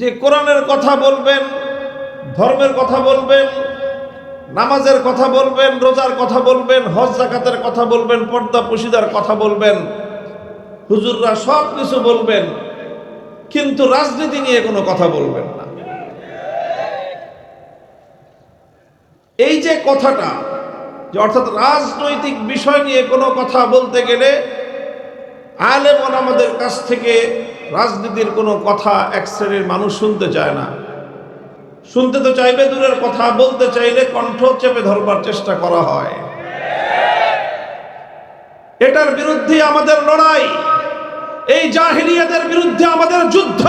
যে কোরআনের কথা বলবেন, ধর্মের কথা বলবেন, নামাজের কথা বলবেন, রোজার কথা বলবেন, হজ, জাকাতের কথা বলবেন, পর্দা পুশিদার কথা বলবেন, হুজুররা সব কিছু বলবেন, কিন্তু রাজনীতি নিয়ে কোনো কথা বলবেন না। এই যে কথাটা, যে অর্থাৎ রাজনৈতিক বিষয় নিয়ে কোনো কথা বলতে গেলে আলেম আমাদের কাছ থেকে রাজনীতির কোনো কথা এক শ্রেণির মানুষ শুনতে চায় না। শুনতে তো চাইবে দূরের কথা, বলতে চাইলে কণ্ঠ চেপে ধরবার চেষ্টা করা হয়। এটার বিরুদ্ধে আমাদের লড়াই, এই জাহিলিয়াতের বিরুদ্ধে আমাদের যুদ্ধ,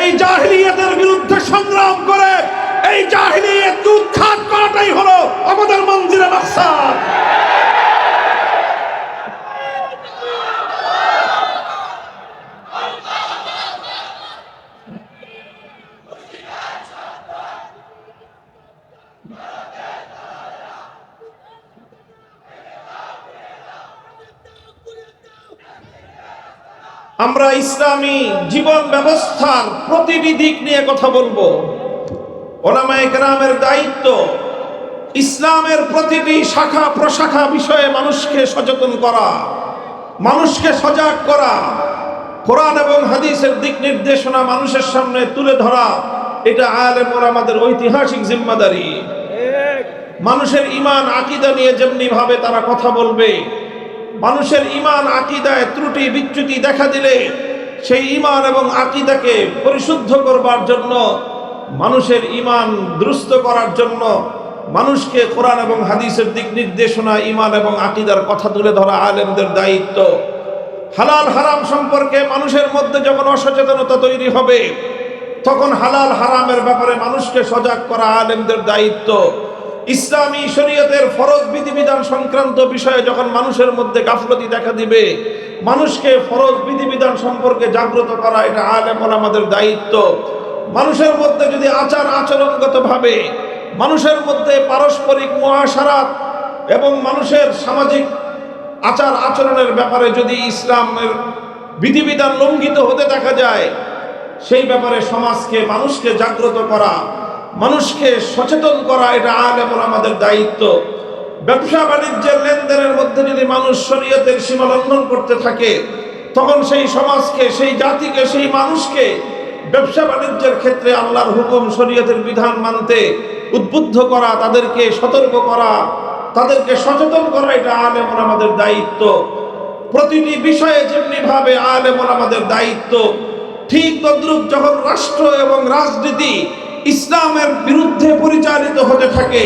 এই জাহিলিয়াতের বিরুদ্ধে সংগ্রাম করে, এই জাহিলিয়াতকে উৎখাত করাটাই হলো আমাদের মন্দিরে মাকসাদ। আমরা ইসলামী জীবন ব্যবস্থার প্রতিটি দিক নিয়ে কথা বলব। ওলামায়ে কেরামের দায়িত্ব ইসলামের প্রতিটি শাখা প্রশাখা বিষয়ে মানুষকে সচেতন করা মানুষকে সজাগ করা কোরআন এবং হাদিসের দিক নির্দেশনা মানুষের সামনে তুলে ধরা এটা আলেম আমাদের ঐতিহাসিক জিম্মাদারি। মানুষের ইমান আকিদা নিয়ে যেমনি ভাবে তারা কথা বলবে মানুষের ইমান আকিদায় ত্রুটি, বিচ্যুতি দেখা দিলে সেই ইমান এবং আকিদাকে পরিশুদ্ধ করবার জন্য, মানুষের ইমান দুরুস্ত করার জন্য মানুষকে কোরআন এবং হাদিসের দিক নির্দেশনা ইমান এবং আকিদার কথা তুলে ধরা আলেমদের দায়িত্ব। হালাল হারাম সম্পর্কে মানুষের মধ্যে যখন অসচেতনতা তৈরি হবে, তখন হালাল হারামের ব্যাপারে মানুষকে সজাগ করা আলেমদের দায়িত্ব। ইসলামী শরীয়তের ফরজ বিধিবিধান সংক্রান্ত বিষয়ে যখন মানুষের মধ্যে গাফলতি দেখা দিবে, মানুষকে ফরজ বিধিবিধান সম্পর্কে জাগ্রত করা এটা আলেম আমাদের দায়িত্ব। মানুষের মধ্যে যদি আচার আচরণগতভাবে মানুষের মধ্যে পারস্পরিক মহাসারাত এবং মানুষের সামাজিক আচার আচরণের ব্যাপারে যদি ইসলামের বিধিবিধান লঙ্ঘিত হতে দেখা যায়, সেই ব্যাপারে সমাজকে, মানুষকে জাগ্রত করা মানুষকে সচেতন করা, এটা আলেম আমাদের দায়িত্ব। ব্যবসা বাণিজ্যের লেনদেনের মধ্যে যদি মানুষ শরীয়তের সীমা লঙ্ঘন করতে থাকে, তখন সেই সমাজকে, সেই জাতিকে, সেই মানুষকে ব্যবসা বাণিজ্যের ক্ষেত্রে আল্লাহর হুকুম, শরীয়তের বিধান মানতে উদ্বুদ্ধ করা, তাদেরকে সতর্ক করা, তাদেরকে সচেতন করা, এটা আলেমন আমাদের দায়িত্ব। প্রতিটি বিষয়ে যেমনি ভাবে আলেম আমাদের দায়িত্ব, ঠিক তদ্রুপ যখন রাষ্ট্র এবং রাজনীতি ইসলামের বিরুদ্ধে পরিচালিত হতে থাকে।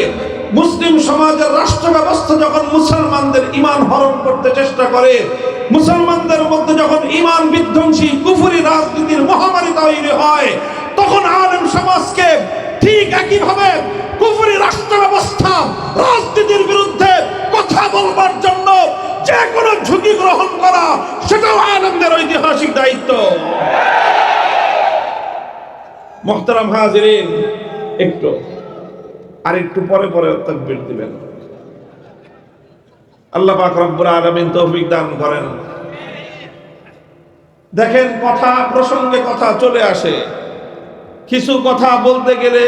মুসলিম সমাজের রাষ্ট্র ব্যবস্থা যখন মুসলমানদের ইমান হরণ করতে চেষ্টা করে, মুসলমানদের মধ্যে যখন ইমান বিধ্বংসী কুফুরি রাজনীতির মহামারী তৈরি হয়, তখন আলেম সমাজকে ঠিক একইভাবে কুফুরি রাষ্ট্র ব্যবস্থা রাজনীতির বিরুদ্ধে কথা বলবার জন্য যে কোনো ঝুঁকি গ্রহণ করা, সেটাও আনন্দের ঐতিহাসিক দায়িত্ব। মোহতারাম হাজিরিন, একটু, আর একটু পরে পরে তকবির দিবেন। আল্লাহ পাক রব্বুল আলামিন তৌফিক দান করেন। দেখেন কথা প্রসঙ্গে কথা চলে আসে। কিছু কথা বলতে গেলে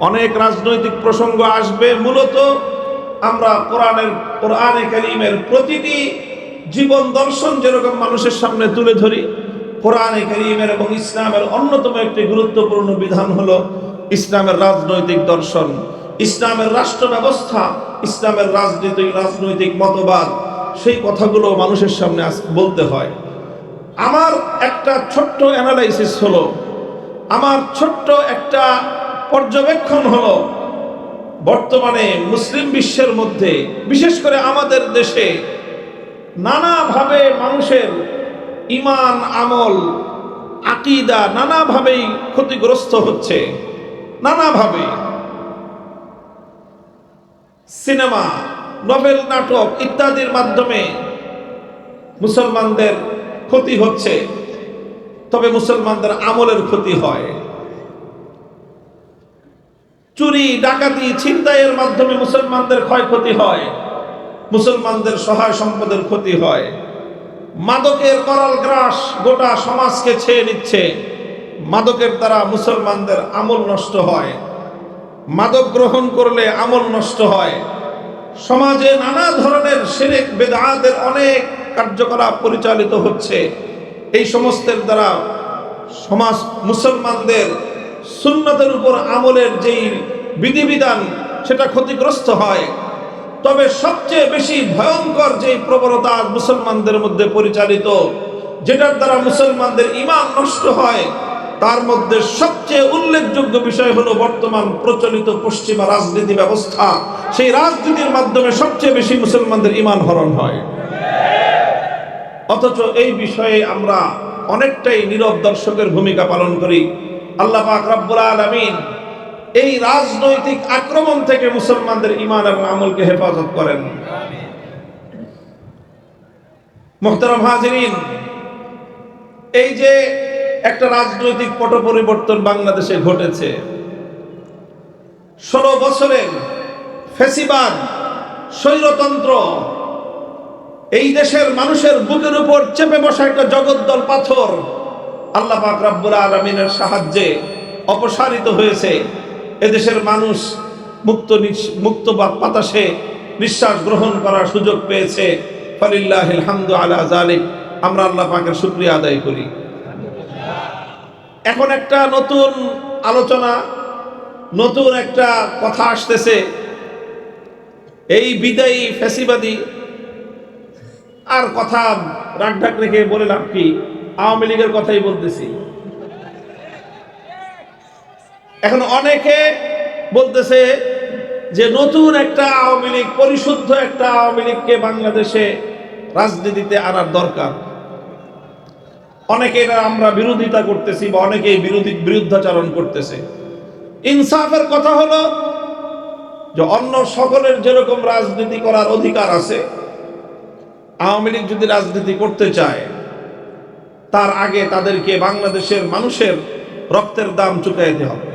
অনেক রাজনৈতিক প্রসঙ্গ আসবে। মূলত আমরা কোরআনের, কোরআনে কারীমের প্রতিটি জীবন দর্শন যেরকম মানুষের সামনে তুলে ধরি কোরআনে কারীমের এবং ইসলামের অন্যতম একটি গুরুত্বপূর্ণ বিধান হলো ইসলামের রাজনৈতিক দর্শন। ইসলামের রাষ্ট্র ব্যবস্থা ইসলামের রাজনৈতিক রাজনৈতিক মতবাদ, সেই কথাগুলো মানুষের সামনে বলতে হয়। আমার একটা ছোট্ট অ্যানালাইসিস হলো, আমার ছোট্ট একটা পর্যবেক্ষণ হলো, বর্তমানে মুসলিম বিশ্বের মধ্যে, বিশেষ করে আমাদের দেশে, নানাভাবে মানুষের ইমান, আমল, আকিদা নানাভাবেই ক্ষতিগ্রস্ত হচ্ছে। নানাভাবে। সিনেমা, নভেল নাটক ইত্যাদির মাধ্যমে মুসলমানদের ক্ষতি হচ্ছে। তবে মুসলমানদের আমলের ক্ষতি হয়। চুরি, ডাকাতি, ছিনতাইয়ের মাধ্যমে মুসলমানদের ক্ষয়ক্ষতি হয়। মুসলমানদের সহায় সম্পদের ক্ষতি হয়। মাদকের করাল গ্রাস গোটা সমাজকে ছেয়ে নিচ্ছে। মাদকের দ্বারা মুসলমানদের আমল নষ্ট হয়। মাদক গ্রহণ করলে আমল নষ্ট হয়। সমাজে নানা ধরনের সেরেক বেদাতের অনেক কার্যকলাপ পরিচালিত হচ্ছে। এই সমস্তের দ্বারা সমাজ, মুসলমানদের সুন্নতের উপর আমলের যেই বিধিবিধান, সেটা ক্ষতিগ্রস্ত হয়। তবে সবচেয়ে বেশি ভয়ঙ্কর যে প্রবণতা মুসলমানদের মধ্যে পরিচালিত, যেটার দ্বারা মুসলমানদের ইমান নষ্ট হয়, তার মধ্যে সবচেয়ে উল্লেখযোগ্য বিষয় হলো বর্তমান প্রচলিত পশ্চিমা রাজনীতি ব্যবস্থা। সেই রাজনীতির মাধ্যমে সবচেয়ে বেশি মুসলমানদের ইমান হরণ হয়। অথচ এই বিষয়ে আমরা অনেকটাই নীরব দর্শকের ভূমিকা পালন করি। আল্লাহ পাক রব্বুল আলামিন এই রাজনৈতিক আক্রমণ থেকে মুসলমানদের ইমান এবং আমলকে হেফাজত করেন। মোহতারাম হাজিরিন, এই যে একটা রাজনৈতিক পট পরিবর্তন বাংলাদেশে ঘটেছে, ষোলো বছরের ফেসিবাদ, স্বৈরতন্ত্র, এই দেশের মানুষের বুকের উপর চেপে বসা একটা জগদ্দল পাথর আল্লাহ পাক রাব্বুল আলমিনের সাহায্যে অপসারিত হয়েছে। এদেশের মানুষ মুক্ত মুক্ত বাতাসে নিঃশ্বাস গ্রহণ করার সুযোগ পেয়েছে। জালিক আমরা শুক্রিয়া আদায় করি। এখন একটা নতুন আলোচনা, নতুন একটা কথা আসতেছে। এই বিদায়ী আর কথা রাগ ঢাক রেখে বলে লাভ কি? আওয়ামী লীগের কথাই বলতেছি। এখন অনেকে বলতেছে যে নতুন একটা আওয়ামী লীগ, পরিশুদ্ধ একটা আওয়ামী লীগকে বাংলাদেশে রাজনীতিতে আনার দরকার। অনেকে এটা আমরা বিরোধিতা করতেছি বা অনেকেই বিরোধী বিরুদ্ধাচরণ করতেছে। ইনসাফের কথা হলো যে অন্য সকলের যেরকম রাজনীতি করার অধিকার আছে, আওয়ামী লীগ যদি রাজনীতি করতে চায়, তার আগে তাদেরকে বাংলাদেশের মানুষের রক্তের দাম চুকাইতে হবে।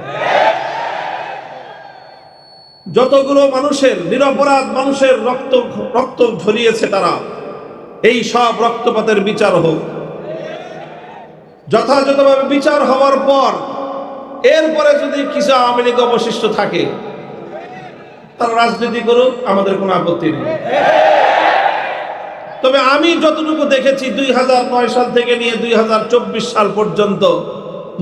যতগুলো মানুষের নিরপরাধ মানুষের রক্ত রক্ত ঝরিয়েছে তারা, এই সব রক্তপাতের বিচার হোক। যথাযথভাবে বিচার হওয়ার পর, এরপরে যদি কিছু আওয়ামী লীগ অবশিষ্ট থাকে, তারা রাজনীতি করুক, আমাদের কোনো আপত্তি নেই। তবে আমি যতটুকু দেখেছি, দুই হাজার নয় সাল থেকে নিয়ে দুই হাজার চব্বিশ সাল পর্যন্ত,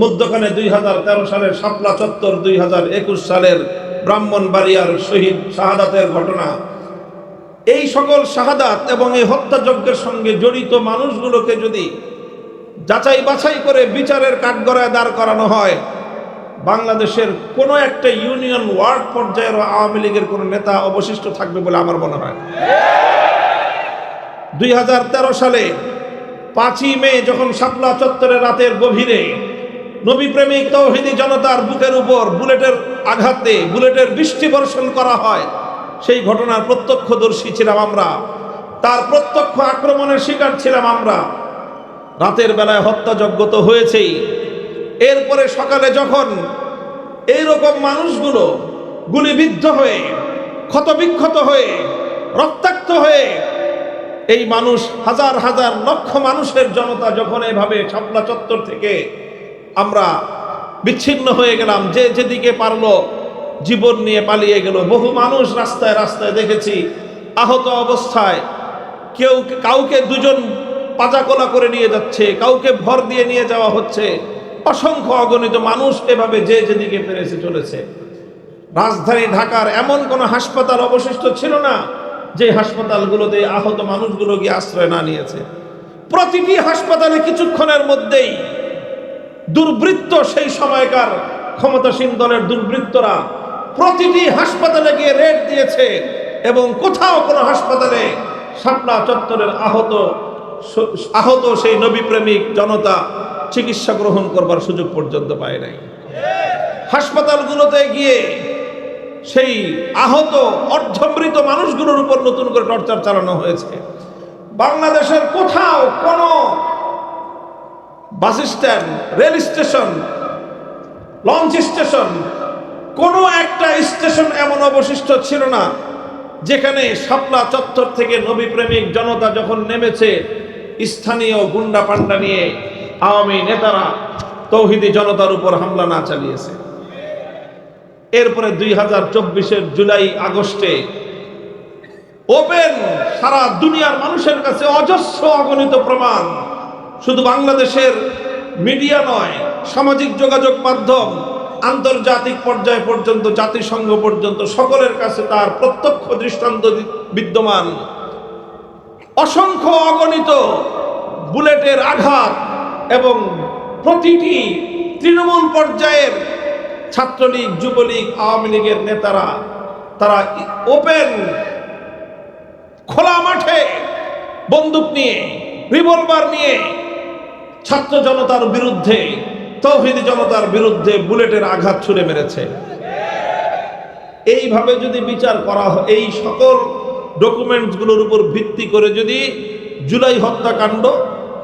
মধ্যখানে দুই হাজার তেরো সালের শাপলা চত্বর, দুই হাজার একুশ সালের ব্রাহ্মণবাড়িয়ার শহীদ শাহাদাতের ঘটনা। এই সকল শাহাদাত এবং এই হত্যাযজ্ঞের সঙ্গে জড়িত মানুষগুলোকে যদি যাচাই বাছাই করে বিচারের কাঠগড়ায় দাঁড় করানো হয়, বাংলাদেশের কোনো একটা ইউনিয়ন ওয়ার্ড পর্যায়ের আওয়ামী লীগের কোনো নেতা অবশিষ্ট থাকবে বলে আমার মনে হয়। দুই হাজার তেরো সালে পাঁচই মে যখন শাপলা চত্বরে রাতের গভীরে নবী প্রেমিক তৌহিদি জনতার বুকের উপর বুলেটের আঘাতে বুলেটের বৃষ্টি বর্ষণ করা হয়। সেই ঘটনার প্রত্যক্ষদর্শী ছিলাম আমরা। তার প্রত্যক্ষ আক্রমণের শিকার ছিলাম আমরা। রাতের বেলায় হত্যাযজ্ঞ তো হয়েছেই। এরপরে সকালে যখন এইরকম মানুষগুলো গুলিবিদ্ধ হয়ে, ক্ষতবিক্ষত হয়ে, রক্তাক্ত হয়ে, এই মানুষ হাজার হাজার লক্ষ মানুষের জনতা যখন এভাবে শাপলা চত্বর থেকে আমরা বিচ্ছিন্ন হয়ে গেলাম। যে যেদিকে পারল জীবন নিয়ে পালিয়ে গেল। বহু মানুষ রাস্তায় রাস্তায় দেখেছি আহত অবস্থায়। কেউ কাউকে দুজন পাজাকোলা করে নিয়ে যাচ্ছে, কাউকে ভর দিয়ে নিয়ে যাওয়া হচ্ছে। অসংখ্য অগণিত মানুষ এভাবে যে যেদিকে পেরেছে চলেছে। রাজধানী ঢাকার এমন কোনো হাসপাতাল অবশিষ্ট ছিল না, যে হাসপাতালগুলোতে আহত মানুষগুলো গিয়ে আশ্রয় না নিয়েছে। প্রতিটি হাসপাতালে কিছুক্ষণের মধ্যেই দুর্বৃত্ত সেই সময়কার ক্ষমতাসীন দলের দুর্বৃত্তরা প্রতিটি হাসপাতালে গিয়ে রেড দিয়েছে এবং কোথাও কোনো হাসপাতালে শাপলা চত্বরের আহত আহত সেই নবী প্রেমিক জনতা চিকিৎসা গ্রহণ করবার সুযোগ পর্যন্ত পায় নাই। হাসপাতালগুলোতে গিয়ে সেই আহত, অর্ধমৃত মানুষগুলোর উপর নতুন করে টর্চার চালানো হয়েছে। বাংলাদেশের কোথাও কোনো bus stand, rail station, launch station, কোনো একটা স্টেশন এমন অবশিষ্ট ছিল না, যেখানে শাপলা চত্বর থেকে নবী প্রেমিক জনতা যখন নেমেছে, স্থানীয় গুন্ডা পান্ডা নিয়ে আওয়ামী নেতারা তৌহিদি জনতার উপর হামলা না চালিয়েছে। এরপরে দুই হাজার চব্বিশের জুলাই আগস্টে ওপেন সারা দুনিয়ার মানুষের কাছে অজস্র অগণিত প্রমাণ শুধু বাংলাদেশের মিডিয়া নয়, সামাজিক যোগাযোগ মাধ্যম, আন্তর্জাতিক পর্যায় পর্যন্ত, জাতিসংঘ পর্যন্ত, সকলের কাছে তার প্রত্যক্ষ দৃষ্টান্ত বিদ্যমান। অসংখ্য অগণিত বুলেটের আঘাত এবং প্রতিটি তৃণমূল পর্যায়ের ছাত্রলীগ, যুবলীগ, আওয়ামী লীগের নেতারা, তারা ওপেন, খোলা মাঠে বন্দুক নিয়ে, রিভলভার নিয়ে ছাত্র জনতার বিরুদ্ধে, তৌহিদি জনতার বিরুদ্ধে বুলেটের আঘাত ছুড়ে মেরেছে। এইভাবে যদি বিচার করা হয়, এই সকল ডকুমেন্টসগুলোর উপর ভিত্তি করে যদি জুলাই হত্যাকাণ্ড,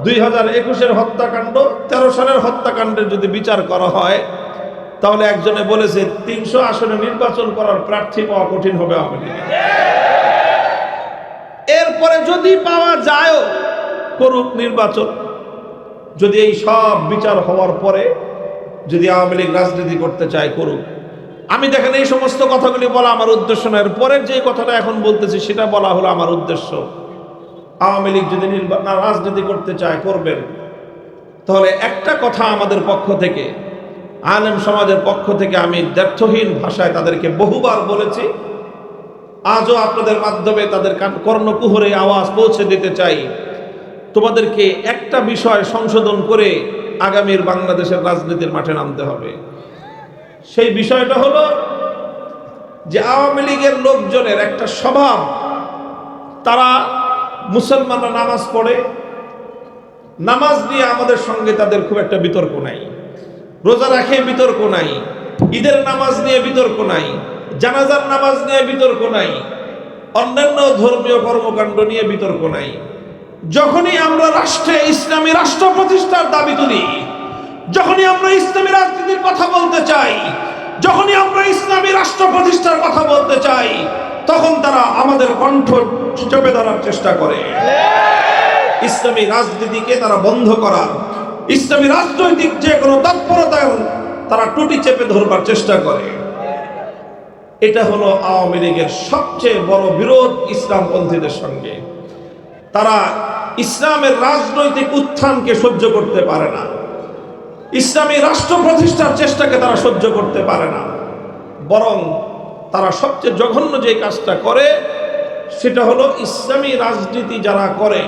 দুই হাজার একুশের হত্যাকাণ্ড, তেরো সালের হত্যাকাণ্ডের যদি বিচার করা হয়, তাহলে একজনে বলেছে, তিনশো আসনে নির্বাচন করার প্রার্থী পাওয়া কঠিন হবে আওয়ামী এরপরে যদি পাওয়া যায়ও, করুক নির্বাচন। যদি এই সব বিচার হওয়ার পরে যদি আওয়ামী লীগ রাজনীতি করতে চায় করুক। আমি দেখেন এই সমস্ত কথাগুলি বলা আমার উদ্দেশ্য নয়। পরের যে কথাটা এখন বলতেছি, সেটা বলা হলো আমার উদ্দেশ্য। আওয়ামী লীগ যদি রাজনীতি করতে চায়, করবেন। তাহলে একটা কথা আমাদের পক্ষ থেকে, আলেম সমাজের পক্ষ থেকে আমি দ্ব্যর্থহীন ভাষায় তাদেরকে বহুবার বলেছি। আজও আপনাদের মাধ্যমে তাদের কর্ণকুহরে আওয়াজ পৌঁছে দিতে চাই। তোমাদেরকে একটা বিষয় সংশোধন করে আগামীর বাংলাদেশের রাজনীতির মাঠে নামতে হবে। সেই বিষয়টা হলো যে আওয়ামী লীগের লোকজনের একটা স্বভাব, তারা মুসলমানরা নামাজ পড়ে, নামাজ নিয়ে আমাদের সঙ্গে তাদের খুব একটা বিতর্ক নাই। রোজা রাখে বিতর্ক নাই, ঈদের নামাজ নিয়ে বিতর্ক নাই, জানাজার নামাজ নিয়ে বিতর্ক নাই, অন্যান্য ধর্মীয় কর্মকাণ্ড নিয়ে বিতর্ক নাই। যখনই আমরা রাষ্ট্রে ইসলামী রাষ্ট্র প্রতিষ্ঠার দাবি তুলি যখনই আমরা ইসলামী রাজনীতির কথা বলতে চাই, যখনই আমরা ইসলামী রাষ্ট্র প্রতিষ্ঠার কথা বলতে চাই, তখন তারা আমাদের কণ্ঠ চেপে ধরার চেষ্টা করে। ইসলামী রাজনীতিকে তারা বন্ধ করার ইসলামী রাজনৈতিক যে কোনো তৎপরতা তারা টুটি চেপে ধরবার চেষ্টা করে। এটা হলো আওয়ামী লীগের সবচেয়ে বড় বিরোধ ইসলামপন্থীদের সঙ্গে। তারা ইসলামের রাজনৈতিক উত্থানকে সহ্য করতে পারে না। ইসলামী রাষ্ট্র প্রতিষ্ঠার চেষ্টাকে তারা সহ্য করতে পারে না। বরং তারা সবচেয়ে জঘন্য যে কাজটা করে, সেটা হলো ইসলামী রাজনীতি যারা করে,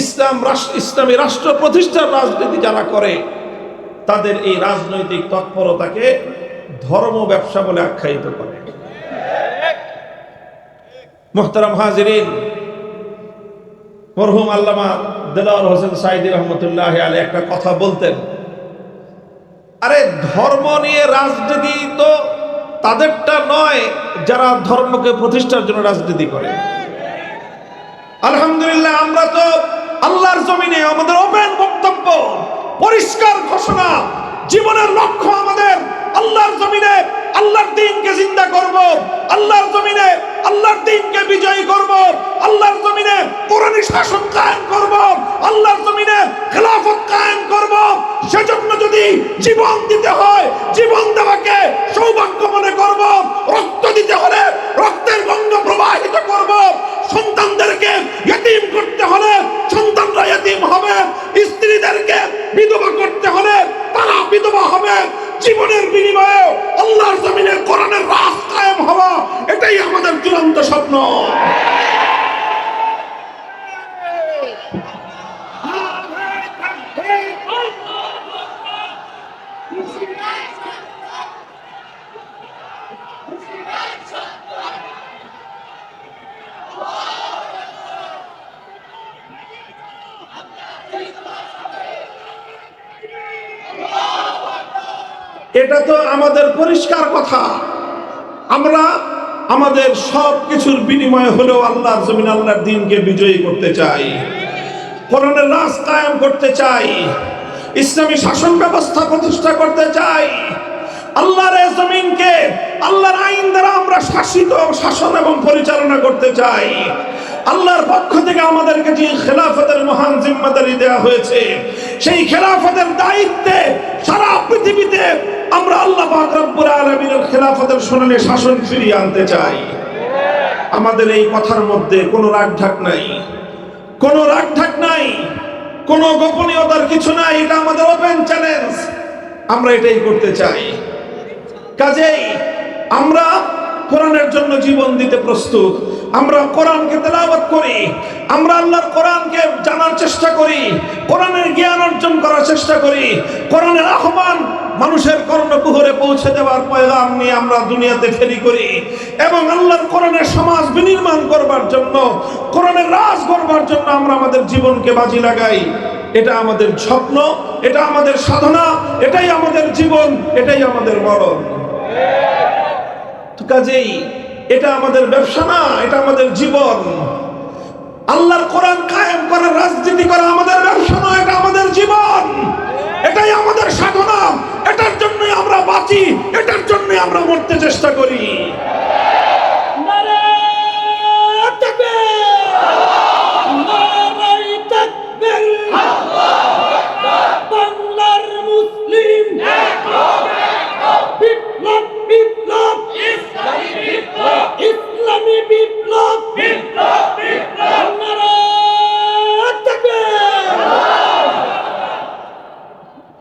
ইসলাম রাষ্ট্র ইসলামী রাষ্ট্র প্রতিষ্ঠার রাজনীতি যারা করে, তাদের এই রাজনৈতিক তৎপরতাকে ধর্ম ব্যবসা বলে আখ্যায়িত করে। মোহতারাম হাজিরিন মরহুম আল্লামা দেলাওয়ার হোসেন সাইদি রহমতুল্লাহ আলী একটা কথা বলতেন। আরে ধর্ম নিয়ে রাজনীতি তো তাদেরটা নয়, যারা ধর্মকে প্রতিষ্ঠার জন্য রাজনীতি করে। আলহামদুলিল্লাহ আমরা তো আল্লাহর জমিনে আমাদের ওপেন বক্তব্য, পরিষ্কার ঘোষণা, জীবনের লক্ষ্য আমাদের, আল্লাহর জমিনে আল্লাহর দিনকে চিন্তা করব, আল্লাহর জমিনে আল্লাহর দিনকে বিজয়ী করব, আল্লাহর কোরআনী শাসন কায়েম করব, আল্লাহর জমিনে খেলাফত কায়েম করব। সেজন্য যদি জীবন দিতে হয়, জীবন দেওয়াকে সৌভাগ্য মনে করব, রক্ত দিতে হলে রক্তের গঙ্গা প্রবাহিত করব। সন্তানদেরকে ইতিম করতে হলে সন্তানরা ইতিম হবে, স্ত্রীদেরকে বিধবা করতে হলে তারা বিধবা হবে। জীবনের বিনিময়ে আল্লাহর জমিনে কোরআনের রাস কায়েম হওয়া, এটাই আমাদের চূড়ান্ত স্বপ্ন। এটা তো আমাদের পরিষ্কার কথা। আমরা আমাদের সব কিছুর বিনিময়ে হলেও আল্লাহর জমিন আল্লাহর দিনকে বিজয়ী করতে চাই। কোরআনের রাজ কায়েম করতে চাই। ইসলামী শাসন ব্যবস্থা প্রতিষ্ঠা করতে চাই। আল্লাহর জমিনকে আল্লাহর আইন দ্বারা আমরা শাসিত, শাসন এবং পরিচালনা করতে চাই। আল্লাহর পক্ষ থেকে আমাদেরকে যে খেলাফতের মহান জিম্মাদারি দেওয়া হয়েছে, সেই খেলাফতের দায়িত্বে সারা পৃথিবীতে আমরা আল্লাহ রব্বুল আলামিনের খেলাফতের সোনালী শাসন ফিরিয়ে আনতে চাই। আমাদের এই কথার মধ্যে কোনো রাগ ঢাক নাই। কোনো রাগ ঢাক নাই। কোনো গোপনীয়তার কিছু নাই। এটা আমাদের ওপেন চ্যালেঞ্জ আমরা এটাই করতে চাই। কাজেই আমরা কোরআনের জন্য জীবন দিতে প্রস্তুত। আমরা কোরআনকে তেলাওয়াত করি। আমরা আল্লাহর কোরআনকে জানার চেষ্টা করি। কোরআনের জ্ঞান অর্জন করার চেষ্টা করি। কোরআনের আহ্বান মানুষের কর্ণকুহরে পৌঁছে দেওয়ার পয়গাম নিয়ে আমরা দুনিয়াতে ফেরি করি। এবং আল্লাহর কোরআনের সমাজ বিনির্মাণ করবার জন্য, কোরআনের রাজ করবার জন্য আমরা আমাদের জীবনকে বাজি লাগাই। এটা আমাদের স্বপ্ন, এটা আমাদের সাধনা, এটাই আমাদের জীবন, এটাই আমাদের মরণ। কাজেই এটা আমাদের ব্যবসা না, এটা আমাদের জীবন। আল্লাহর কোরআন কায়েম করা রাজনীতি করা আমাদের ব্যবসা নয় এটা আমাদের জীবন। এটাই আমাদের সাধনা। এটার জন্যই আমরা বাঁচি, এটার জন্য আমরা মরতে চেষ্টা করি। বিপ্লব বিপ্লব। ইসলামী বিপ্লব। নারায়ণ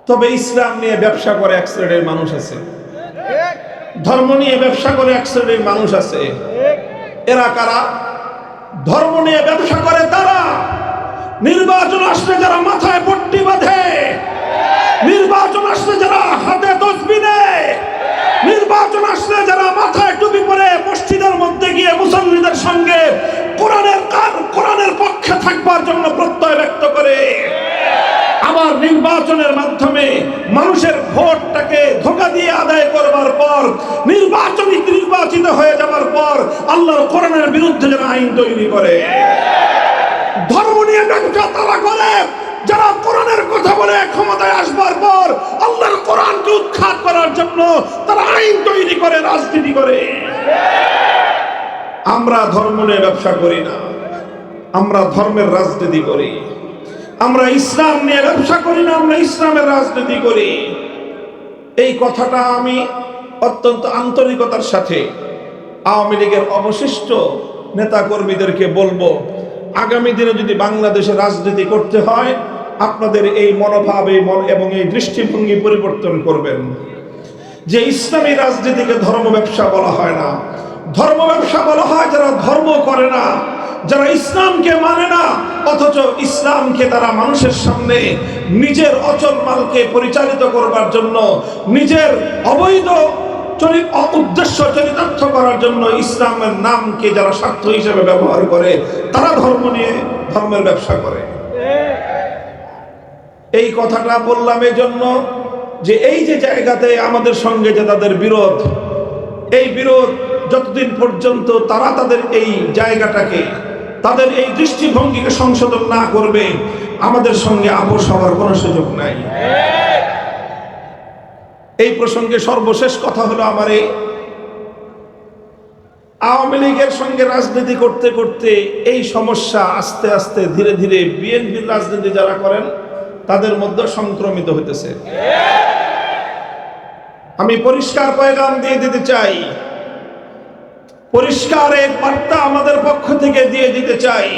তবে ইসলাম নিয়ে ব্যবসা করে এক শ্রেণির মানুষ আছে। ধর্ম নিয়ে ব্যবসা করে এক শ্রেণির মানুষ আছে। এরা কারা? ধর্ম নিয়ে ব্যবসা করে তারা। নির্বাচন আসলে যারা মাথায় পট্টি বাঁধে, নির্বাচন আসলে যারা হাতে তসবি নির্বাচন আসলে যারা মাথায় টুপি পরে মসজিদের মধ্যে গিয়ে মুসল্লিদের সঙ্গে কোরআনের কার, কোরআনের পক্ষে থাকবার জন্য প্রত্যয় ব্যক্ত করে। আবার নির্বাচনের মাধ্যমে মানুষের ভোটটাকে ধোকা দিয়ে আদায় করবার পর, নির্বাচনী নির্বাচিত হয়ে যাবার পর আল্লাহর কোরআনের বিরুদ্ধে যারা আইন তৈরি করে। ধর্ম নিয়ে ব্যবসা তারা করে, যারা কোরআনের কথা বলে ক্ষমতায় আসবার পর আল্লাহর কোরআনকে উৎখাত করার জন্য তারা আইন তৈরি করে, রাজনীতি করে। আমরা ধর্ম নিয়ে ব্যবসা করি না, আমরা ধর্মের রাজনীতি করি। আমরা ইসলাম নিয়ে ব্যবসা করি না, আমরা ইসলামের রাজনীতি করি। এই কথাটা আমি অত্যন্ত আন্তরিকতার সাথে আওয়ামী লীগের অবশিষ্ট নেতা কর্মীদেরকে বলব, আগামী দিনে যদি বাংলাদেশে রাজনীতি করতে হয়, আপনাদের এই মনোভাব, এই মন এবং এই দৃষ্টিভঙ্গি পরিবর্তন করবেন। যে ইসলামী রাজনীতিকে ধর্ম ব্যবসা বলা হয় না, ধর্ম ব্যবসা বলা হয় যারা ধর্ম করে না যারা ইসলামকে মানে না, অথচ ইসলামকে তারা মানুষের সামনে নিজের অচল মালকে পরিচালিত করবার জন্য, নিজের অবৈধ উদ্দেশ্য চরিতার্থ করার জন্য ইসলামের নামকে যারা স্বার্থ হিসেবে ব্যবহার করে, তারা ধর্ম নিয়ে ধর্মের ব্যবসা করে। এই কথাটা বললাম এই জন্য যে এই যে জায়গাতে আমাদের সঙ্গে যে তাদের বিরোধ, এই বিরোধ যতদিন পর্যন্ত তারা তাদের এই জায়গাটাকে তাদের এই দৃষ্টিভঙ্গিকে সংশোধন না করবে, আমাদের সঙ্গে আপোষ হওয়ার কোনো সুযোগ নাই। এই প্রসঙ্গে সর্বশেষ কথা হলো আমার এই, আওয়ামী লীগের সঙ্গে রাজনীতি করতে করতে এই সমস্যা আস্তে আস্তে ধীরে ধীরে বিএনপির রাজনীতি যারা করেন, তাদের মধ্যে সংক্রমিত হইতেছে। আমি পরিষ্কার পয়গাম দিয়ে দিতে চাই পরিষ্কার এক বার্তা আমাদের পক্ষ থেকে দিয়ে দিতে চাই।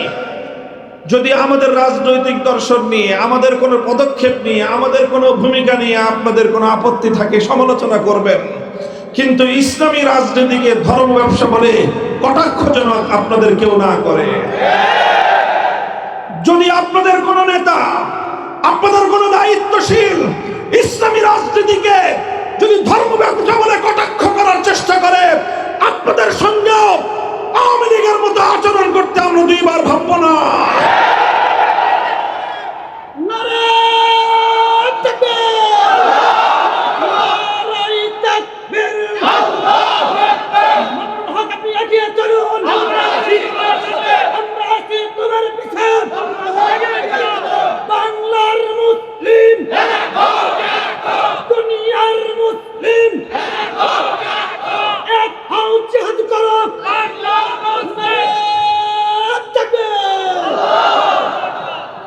যদি আমাদের রাজনৈতিক দর্শন নিয়ে, আমাদের কোনো পদক্ষেপ নিয়ে, আমাদের কোনো ভূমিকা নিয়ে আপনাদের কোনো আপত্তি থাকে, সমালোচনা করবেন। কিন্তু ইসলামী রাজনীতিকে ধর্ম ব্যবসা বলে কটাক্ষজনক আপনাদের কেউ না করে। যদি আপনাদের কোনো নেতা, আপনাদের কোনো দায়িত্বশীল ইসলামী রাজনীতিকে যদি ধর্ম ব্যবসা বলে কটাক্ষ করার চেষ্টা করে আপনাদের সঙ্গেও আওয়ামী লীগের মতো আচরণ করতে আমরা দুইবার ভাববো না নারায়ণ তাকবীর! নারায়ণ তাকবীর! মামুনুল হক, আপনি এগিয়ে চলুন। আমরা আছি তোমার পিছে। বাংলার মুসলিম দুনিয়ার মুসলিম এক হও জিহাদ করো নারায়ণ তাকবীর!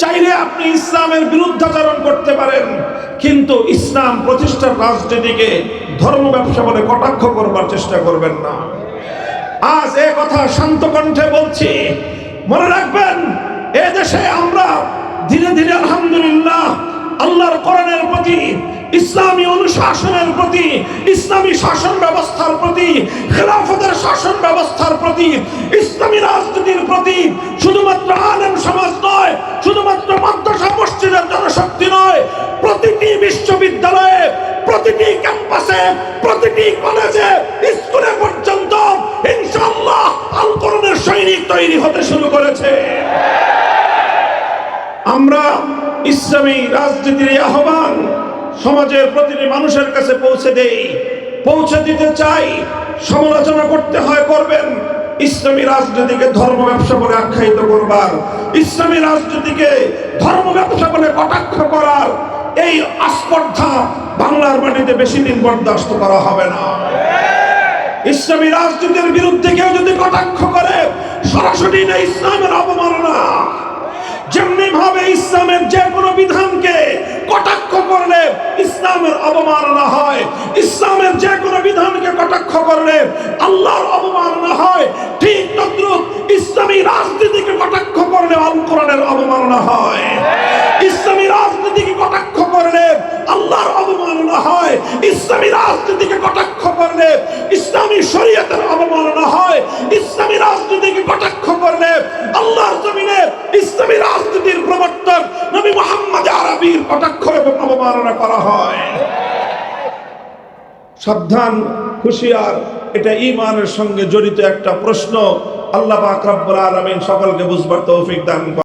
চাইলে আপনি ইসলামের বিরুদ্ধাচরণ করতে পারেন, কিন্তু ইসলাম প্রতিষ্ঠার রাজনীতিকে ধর্ম ব্যবসা বলে কটাক্ষ করবার চেষ্টা করবেন না। আজ এ কথা শান্ত কণ্ঠে বলছি, মনে রাখবেন, এ দেশে আমরা ধীরে ধীরে আলহামদুলিল্লাহ আল্লাহর কোরআনের প্রতি, ইসলামী অনুশাসনের প্রতি, ইসলামী শাসন ব্যবস্থার প্রতি, খেলাফতের শাসন ব্যবস্থার প্রতি, ইসলামী রাজনীতির প্রতি শুধুমাত্র আলেম সমাজ নয়, শুধুমাত্র মাদ্রাসা, মসজিদের জনশক্তি নয়, প্রতিটি বিশ্ববিদ্যালয়ে, প্রতিটি ক্যাম্পাসে, প্রতিটি কলেজে, স্কুলে পর্যন্ত ইনশাআল্লাহ আল সৈনিক তৈরি হতে শুরু করেছে। আমরা ইসলামী রাজনীতির আহ্বান সমাজের প্রতিটি মানুষের কাছে পৌঁছে দেই, পৌঁছে দিতে চাই, সমালোচনা করতে হয়, করবেন। ইসলামী রাজনীতিকে ধর্ম ব্যবসা বলে আখ্যায়িত করবার, ইসলামী রাজনীতিকে ধর্ম ব্যবসা বলে কটাক্ষ করার এই আস্পর্ধা বাংলার মাটিতে বেশি দিন বরদাস্ত করা হবে না। ইসলামী রাজনীতির বিরুদ্ধে কেউ যদি কটাক্ষ করে, সরাসরি না ইসলামের অবমাননা। যেমনি ভাবে ইসলামের যে কোনো বিধানকে কটাক্ষ করলে ইসলামের অবমাননা হয়, ইসলামের যে কোনো বিধানকে কটাক্ষ করলে আল্লাহর অবমাননা হয়, ঠিক তদ্রুপ ইসলামী রাজনীতিকে কটাক্ষ করলে আল কোরআনের অবমাননা হয়। ইসলামী রাজনীতিকে কটাক্ষ করলে আল্লাহর ইসলামী রাজনীতিকে কটাক্ষ করলে ইসলামী শরীয়তের অবমাননা হয় ইসলামী রাজনীতিকে কটাক্ষ করলে আল্লাহর জমিনে ইসলামী রাজনীতির প্রবর্তক নবী মোহাম্মদ আরবির কটাক্ষ এবং অবমাননা করা হয় সাবধান, হুঁশিয়ার, এটা ইমানের সঙ্গে জড়িত একটা প্রশ্ন আল্লাহ পাক রব্বুল আলামিন সকলকে বুঝবার তৌফিক দান।